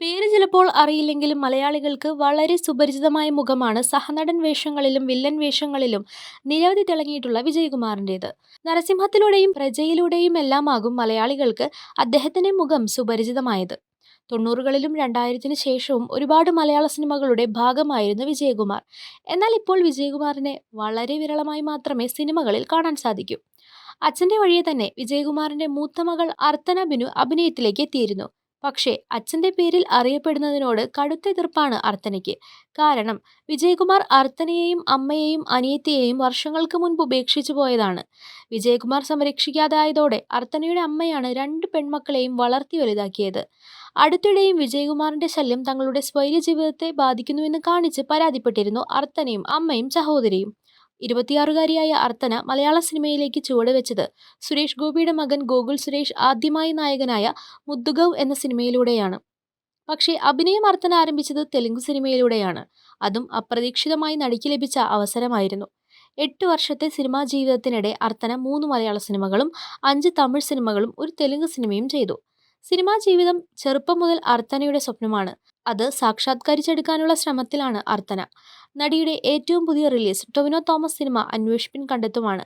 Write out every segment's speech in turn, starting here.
പേര് ചിലപ്പോൾ അറിയില്ലെങ്കിലും മലയാളികൾക്ക് വളരെ സുപരിചിതമായ മുഖമാണ് സഹനടൻ വേഷങ്ങളിലും വില്ലൻ വേഷങ്ങളിലും നിരവധി തിളങ്ങിയിട്ടുള്ള വിജയകുമാറിന്റേത്. നരസിംഹത്തിലൂടെയും പ്രജയിലൂടെയും എല്ലാമാകും മലയാളികൾക്ക് അദ്ദേഹത്തിന്റെ മുഖം സുപരിചിതമായത്. തൊണ്ണൂറുകളിലും രണ്ടായിരത്തിന് ശേഷവും ഒരുപാട് മലയാള സിനിമകളുടെ ഭാഗമായിരുന്നു വിജയകുമാർ. എന്നാൽ ഇപ്പോൾ വിജയകുമാറിനെ വളരെ വിരളമായി മാത്രമേ സിനിമകളിൽ കാണാൻ സാധിക്കൂ. അച്ഛന്റെ വഴിയെ തന്നെ വിജയകുമാറിന്റെ മൂത്ത മകൾ അർത്തന ബിനു അഭിനയത്തിലേക്ക് എത്തിയിരുന്നു. പക്ഷേ അച്ഛന്റെ പേരിൽ അറിയപ്പെടുന്നതിനോട് കടുത്ത എതിർപ്പാണ് അർത്തനയ്ക്ക്. കാരണം വിജയകുമാർ അർത്തനയെയും അമ്മയെയും അനിയത്തിയെയും വർഷങ്ങൾക്ക് മുൻപ് ഉപേക്ഷിച്ചു പോയതാണ്. വിജയകുമാർ സംരക്ഷിക്കാതായതോടെ അർത്തനയുടെ അമ്മയാണ് രണ്ട് പെൺമക്കളെയും വളർത്തി വലുതാക്കിയത്. അടുത്തിടെയും വിജയകുമാറിന്റെ ശല്യം തങ്ങളുടെ സ്വൈര്യ ജീവിതത്തെ ബാധിക്കുന്നുവെന്ന് കാണിച്ച് പരാതിപ്പെട്ടിരുന്നു അർത്തനയും അമ്മയും സഹോദരിയും. ഇരുപത്തിയാറുകാരിയായ അർത്തന മലയാള സിനിമയിലേക്ക് ചുവടുവെച്ചത്. സുരേഷ് ഗോപിയുടെ മകൻ ഗോകുൽ സുരേഷ് ആദ്യമായി നായകനായ മുദ്ദുഗവ് എന്ന സിനിമയിലൂടെയാണ്. പക്ഷേ അഭിനയം അർത്തന ആരംഭിച്ചത് തെലുങ്ക് സിനിമയിലൂടെയാണ്. അതും അപ്രതീക്ഷിതമായി നടിക്ക് ലഭിച്ച അവസരമായിരുന്നു. എട്ട് വർഷത്തെ സിനിമാ ജീവിതത്തിനിടെ അർത്തന മൂന്ന് മലയാള സിനിമകളും അഞ്ച് തമിഴ് സിനിമകളും ഒരു തെലുങ്ക് സിനിമയും ചെയ്തു. സിനിമാ ജീവിതം ചെറുപ്പം മുതൽ അർത്തനയുടെ സ്വപ്നമാണ്. അത് സാക്ഷാത്കരിച്ചെടുക്കാനുള്ള ശ്രമത്തിലാണ് അർത്തന. നടിയുടെ ഏറ്റവും പുതിയ റിലീസ് ടൊവിനോ തോമസ് സിനിമ അന്വേഷിപ്പിൻ കണ്ടെത്തുമാണ്.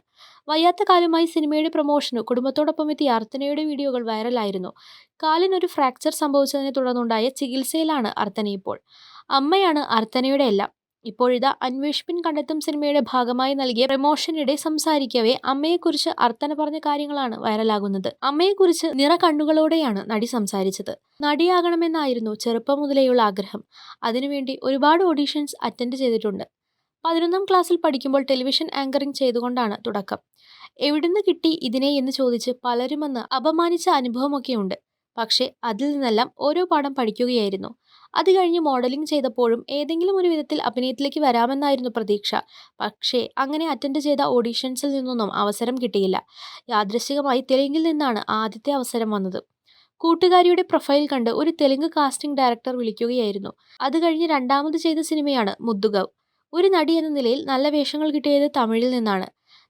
വയ്യാത്ത കാലമായി സിനിമയുടെ പ്രൊമോഷന് കുടുംബത്തോടൊപ്പം എത്തിയ അർത്തനയുടെ വീഡിയോകൾ വൈറലായിരുന്നു. കാലിനൊരു ഫ്രാക്ചർ സംഭവിച്ചതിനെ തുടർന്നുണ്ടായ ചികിത്സയിലാണ് അർത്തന ഇപ്പോൾ അമ്മയാണ് അർത്തനയുടെ എല്ലാം. ഇപ്പോഴിതാ അന്വേഷിപ്പിൻ കണ്ടെത്തും സിനിമയുടെ ഭാഗമായി നൽകിയ പ്രമോഷനിടെ സംസാരിക്കവേ അമ്മയെക്കുറിച്ച് അർത്ഥന പറഞ്ഞ കാര്യങ്ങളാണ് വൈറലാകുന്നത്. അമ്മയെക്കുറിച്ച് നിറ കണ്ണുകളോടെയാണ് നടി സംസാരിച്ചത്. നടിയാകണമെന്നായിരുന്നു ചെറുപ്പം മുതലേയുള്ള ആഗ്രഹം. അതിനുവേണ്ടി ഒരുപാട് ഓഡീഷൻസ് അറ്റൻഡ് ചെയ്തിട്ടുണ്ട്. പതിനൊന്നാം ക്ലാസ്സിൽ പഠിക്കുമ്പോൾ ടെലിവിഷൻ ആങ്കറിംഗ് ചെയ്തുകൊണ്ടാണ് തുടക്കം. എവിടുന്ന് കിട്ടി ഇതിനെ എന്ന് ചോദിച്ച് പലരുമെന്ന് അപമാനിച്ച അനുഭവമൊക്കെയുണ്ട്. പക്ഷേ അതിൽ നിന്നെല്ലാം ഓരോ പാഠം പഠിക്കുകയായിരുന്നു. അത് കഴിഞ്ഞ് മോഡലിംഗ് ചെയ്തപ്പോഴും ഏതെങ്കിലും ഒരു വിധത്തിൽ അഭിനയത്തിലേക്ക് വരാമെന്നായിരുന്നു പ്രതീക്ഷ. പക്ഷേ അങ്ങനെ അറ്റൻഡ് ചെയ്ത ഓഡീഷൻസിൽ നിന്നൊന്നും അവസരം കിട്ടിയില്ല. യാദൃശികമായി തെലുങ്കിൽ നിന്നാണ് ആദ്യത്തെ അവസരം വന്നത്. കൂട്ടുകാരിയുടെ പ്രൊഫൈൽ കണ്ട് ഒരു തെലുങ്ക് കാസ്റ്റിംഗ് ഡയറക്ടർ വിളിക്കുകയായിരുന്നു. അത് കഴിഞ്ഞ് രണ്ടാമത് ചെയ്ത സിനിമയാണ് മുദ്ദുഗവ്. ഒരു നടി എന്ന നിലയിൽ നല്ല വേഷങ്ങൾ കിട്ടിയത് തമിഴിൽ നിന്നാണ്.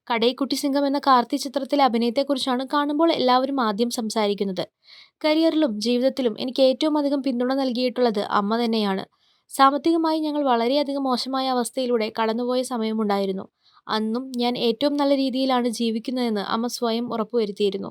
കടൈക്കുട്ടി സിംഗം എന്ന കാർത്തി ചിത്രത്തിലെ അഭിനയത്തെക്കുറിച്ചാണ് കാണുമ്പോൾ എല്ലാവരും ആദ്യം സംസാരിക്കുന്നത്. കരിയറിലും ജീവിതത്തിലും എനിക്ക് ഏറ്റവും അധികം പിന്തുണ നൽകിയിട്ടുള്ളത് അമ്മ തന്നെയാണ്. സാമ്പത്തികമായി ഞങ്ങൾ വളരെയധികം മോശമായ അവസ്ഥയിലൂടെ കടന്നുപോയ സമയമുണ്ടായിരുന്നു. അന്നും ഞാൻ ഏറ്റവും നല്ല രീതിയിലാണ് ജീവിക്കുന്നതെന്ന് അമ്മ സ്വയം ഉറപ്പുവരുത്തിയിരുന്നു.